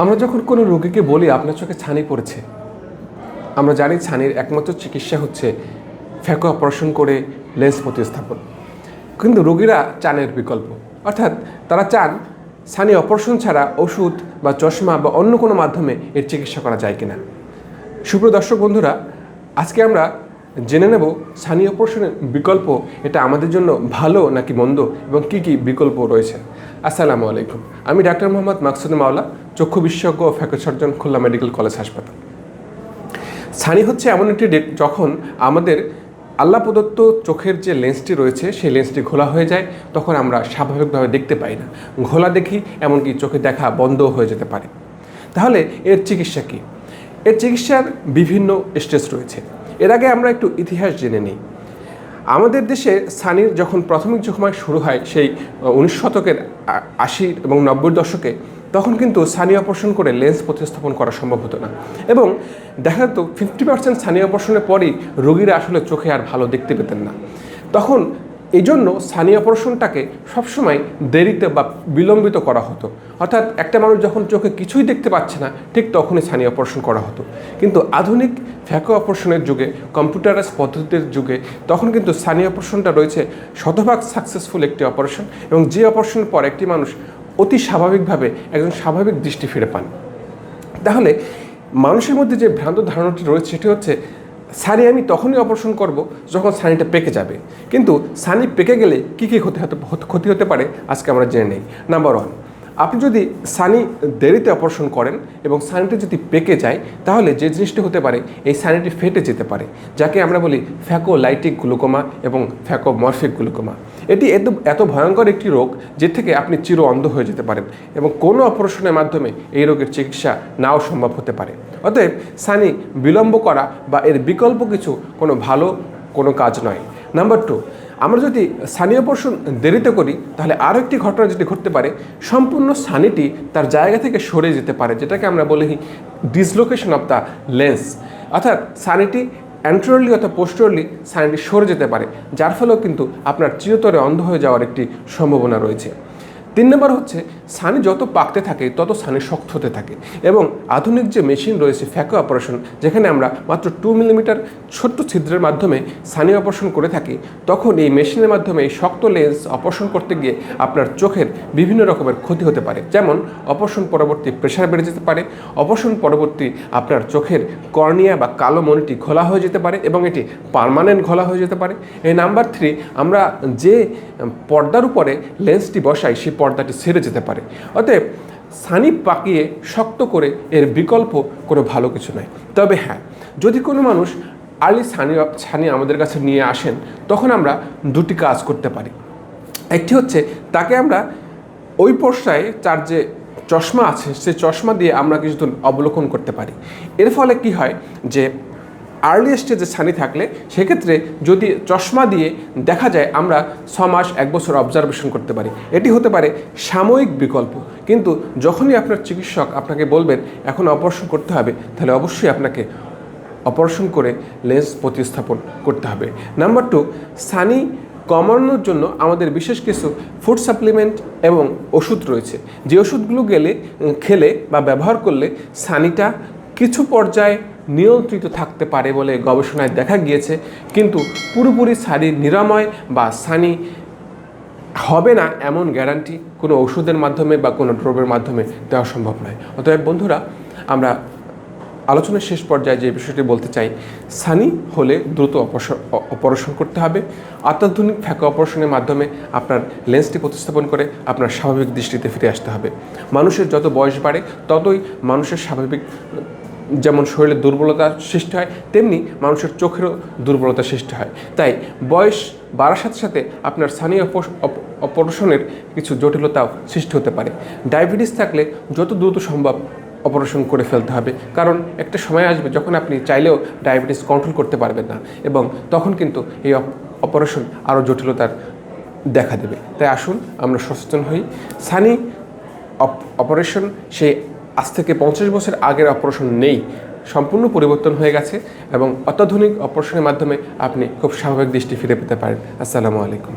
আমরা যখন কোনো রোগীকে বলি, আপনার চোখে ছানি পড়েছে। আমরা জানি ছানির একমাত্র চিকিৎসা হচ্ছে ফ্যাকো অপারেশন করে লেন্স প্রতিস্থাপন। কিন্তু রোগীরা চানের বিকল্প। অর্থাৎ তারা চান ছানি অপারেশন ছাড়া ওষুধ বা চশমা বা অন্য কোনো মাধ্যমে এর চিকিৎসা করা যায় কিনা। সুপ্রিয় দর্শক বন্ধুরা, আজকে আমরা জেনে নেব ছানি অপারেশনের বিকল্প এটা আমাদের জন্য ভালো নাকি মন্দ এবং কি কি বিকল্প রয়েছে। আসসালামু আলাইকুম। আমি ডাক্তার মোহাম্মদ মাকসুদ মাওলা, চক্ষু বিশেষজ্ঞ ও phaco surgeon Khulna medical college হাসপাতাল। ছানি হচ্ছে এমন একটি যখন আমাদের আল্লাহ প্রদত্ত চোখের যে লেন্সটি রয়েছে, সেই লেন্সটি ঘোলা হয়ে যায়, তখন আমরা স্বাভাবিকভাবে দেখতে পাই না। ঘোলা দেখি, এমনকি চোখে দেখা বন্ধ হয়ে যেতে পারে। তাহলে এর চিকিৎসা কী? এর চিকিৎসার বিভিন্ন স্টেজ রয়েছে। এর আগে আমরা একটু ইতিহাস জেনে নিই। আমাদের দেশে সানির যখন প্রাথমিক যুগময় শুরু হয় সেই উনিশ শতকের আশি এবং নব্বই দশকে, তখন কিন্তু সানি অপারেশন করে লেন্স প্রতিস্থাপন করা সম্ভব হতো না। এবং দেখা যেত ফিফটি পার্সেন্ট সানি অপারেশনের পরই রোগীরা আসলে চোখে আর ভালো দেখতে পেতেন না। তখন এই জন্য সানি অপারেশনটাকে সবসময় দেরিতে বা বিলম্বিত করা হতো। অর্থাৎ একটা মানুষ যখন চোখে কিছুই দেখতে পাচ্ছে না, ঠিক তখনই সানি অপারেশন করা হতো। কিন্তু আধুনিক ফ্যাকো অপারেশনের যুগে কম্পিউটারাইজ পদ্ধতির যুগে, তখন কিন্তু সানি অপারেশনটা রয়েছে শতভাগ সাকসেসফুল একটি অপারেশন এবং যে অপারেশনের পর একটি মানুষ অতি স্বাভাবিকভাবে একজন স্বাভাবিক দৃষ্টি ফিরে পান। তাহলে মানুষের মধ্যে যে ভ্রান্ত ধারণাটি রয়েছে, সেটি হচ্ছে সানি, আমি তখনই অপারেশন করব যখন সানিটা পেকে যাবে। কিন্তু সানি পেকে গেলে কী কী ক্ষতি হতে ক্ষতি হতে পারে আজকে আমরা জেনে নেই। নাম্বার ওয়ান আপনি যদি সানি দেরিতে অপারেশন করেন এবং সানিটা যদি পেকে যায়, তাহলে যে জিনিসটি হতে পারে, এই সানিটি ফেটে যেতে পারে, যাকে আমরা বলি ফ্যাকো লাইটিক গ্লুকোমা এবং ফ্যাকো মরফিক গ্লুকোমা। এটি এত এত ভয়ঙ্কর একটি রোগ যে থেকে আপনি চির অন্ধ হয়ে যেতে পারেন এবং কোনো অপারেশনের মাধ্যমে এই রোগের চিকিৎসা নাও সম্ভব হতে পারে। অতএব সানি বিলম্ব করা বা এর বিকল্প কিছু কোনো ভালো কোনো কাজ নয়। নাম্বার টু, আমরা যদি সানি অপারেশন দেরিতে করি, তাহলে আরও একটি ঘটনা যেটি ঘটতে পারে, সম্পূর্ণ সানিটি তার জায়গা থেকে সরে যেতে পারে, যেটাকে আমরা বলি ডিসলোকেশন অফ দ্য লেন্স অর্থাৎ সানিটি অ্যান্ট্রোরলি অথবা পোস্টোরলি সানিটি সরে যেতে পারে, যার ফলেও কিন্তু আপনার চিরতরে অন্ধ হয়ে যাওয়ার একটি সম্ভাবনা রয়েছে। তিন নম্বর হচ্ছে সানি যত পাকতে থাকে, তত সানি শক্ত হতে থাকে। এবং আধুনিক যে মেশিন রয়েছে, ফ্যাকো অপারেশন, যেখানে আমরা মাত্র টু মিলিমিটার ছোট্ট ছিদ্রের মাধ্যমে সানি অপারেশন করে থাকি, তখন এই মেশিনের মাধ্যমে এই শক্ত লেন্স অপারেশন করতে গিয়ে আপনার চোখের বিভিন্ন রকমের ক্ষতি হতে পারে। যেমন, অপারেশন পরবর্তী প্রেশার বেড়ে যেতে পারে, অপারেশন পরবর্তী আপনার চোখের কর্নিয়া বা কালো মনিটি ঘোলা হয়ে যেতে পারে এবং এটি পার্মানেন্ট ঘোলা হয়ে যেতে পারে। এই নাম্বার থ্রি আমরা যে পর্দার উপরে লেন্সটি বসাই, সেই পর্দাটি ছেড়ে যেতে পারে। অতএব সানি পাকিয়ে শক্ত করে এর বিকল্প কোনো ভালো কিছু নয় তবে হ্যাঁ যদি কোনো মানুষ আর্লি সানি ছানি আমাদের কাছে নিয়ে আসেন, তখন আমরা দুটি কাজ করতে পারি। একটি হচ্ছে তাকে আমরা ওই পর্যায়ে তার যে চশমা আছে সেই চশমা দিয়ে আমরা কিছুদিন অবলোকন করতে পারি। এর ফলে কি হয় যে আর্লি স্টেজে ছানি থাকলে, সেক্ষেত্রে যদি চশমা দিয়ে দেখা যায় আমরা ছ মাস এক বছর অবজারভেশন করতে পারি। এটি হতে পারে সাময়িক বিকল্প। কিন্তু যখনই আপনার চিকিৎসক আপনাকে বলবেন, এখন অপারেশন করতে হবে, তাহলে অবশ্যই আপনাকে অপারেশন করে লেন্স প্রতিস্থাপন করতে হবে। নাম্বার টু সানি কমানোর জন্য আমাদের বিশেষ কিছু ফুড সাপ্লিমেন্ট এবং ওষুধ রয়েছে। যে ওষুধগুলো গেলে, খেলে বা ব্যবহার করলে সানিটা কিছু পর্যায়ে নিয়ন্ত্রিত থাকতে পারে বলে গবেষণায় দেখা গিয়েছে, কিন্তু পুরোপুরি সানি নিরাময় বা সানি হবে না এমন গ্যারান্টি কোনো ওষুধের মাধ্যমে বা কোনো ড্রপের মাধ্যমে দেওয়া সম্ভব নয়। অতএব বন্ধুরা, আমরা আলোচনার শেষ পর্যায়ে যে বিষয়টি বলতে চাই, সানি হলে দ্রুত অপারেশন করতে হবে। অত্যাধুনিক ফ্যাকা অপারেশনের মাধ্যমে আপনার লেন্সটি প্রতিস্থাপন করে আপনার স্বাভাবিক দৃষ্টিতে ফিরে আসতে হবে। মানুষের যত বয়স বাড়ে, ততই মানুষের স্বাভাবিক যেমন শরীরে দুর্বলতা সৃষ্টি হয়, তেমনি মানুষের চোখেরও দুর্বলতা সৃষ্টি হয়। তাই বয়স বাড়ার সাথে সাথে আপনার স্থানীয় অপারেশনের কিছু জটিলতাও সৃষ্টি হতে পারে। ডায়াবেটিস থাকলে যত দ্রুত সম্ভব অপারেশন করে ফেলতে হবে, কারণ একটা সময় আসবে যখন আপনি চাইলেও ডায়াবেটিস কন্ট্রোল করতে পারবেন না এবং তখন কিন্তু এই অপ- অপারেশন আরও জটিলতার দেখা দেবে। তাই আসুন আমরা সচেতন হই। সানি অপারেশন সেই আজ থেকে পঞ্চাশ বছর আগের অপারেশন নেই, সম্পূর্ণ পরিবর্তন হয়ে গেছে এবং অত্যাধুনিক অপারেশনের মাধ্যমে আপনি খুব স্বাভাবিক দৃষ্টি ফিরে পেতে পারেন। আসসালামু আলাইকুম।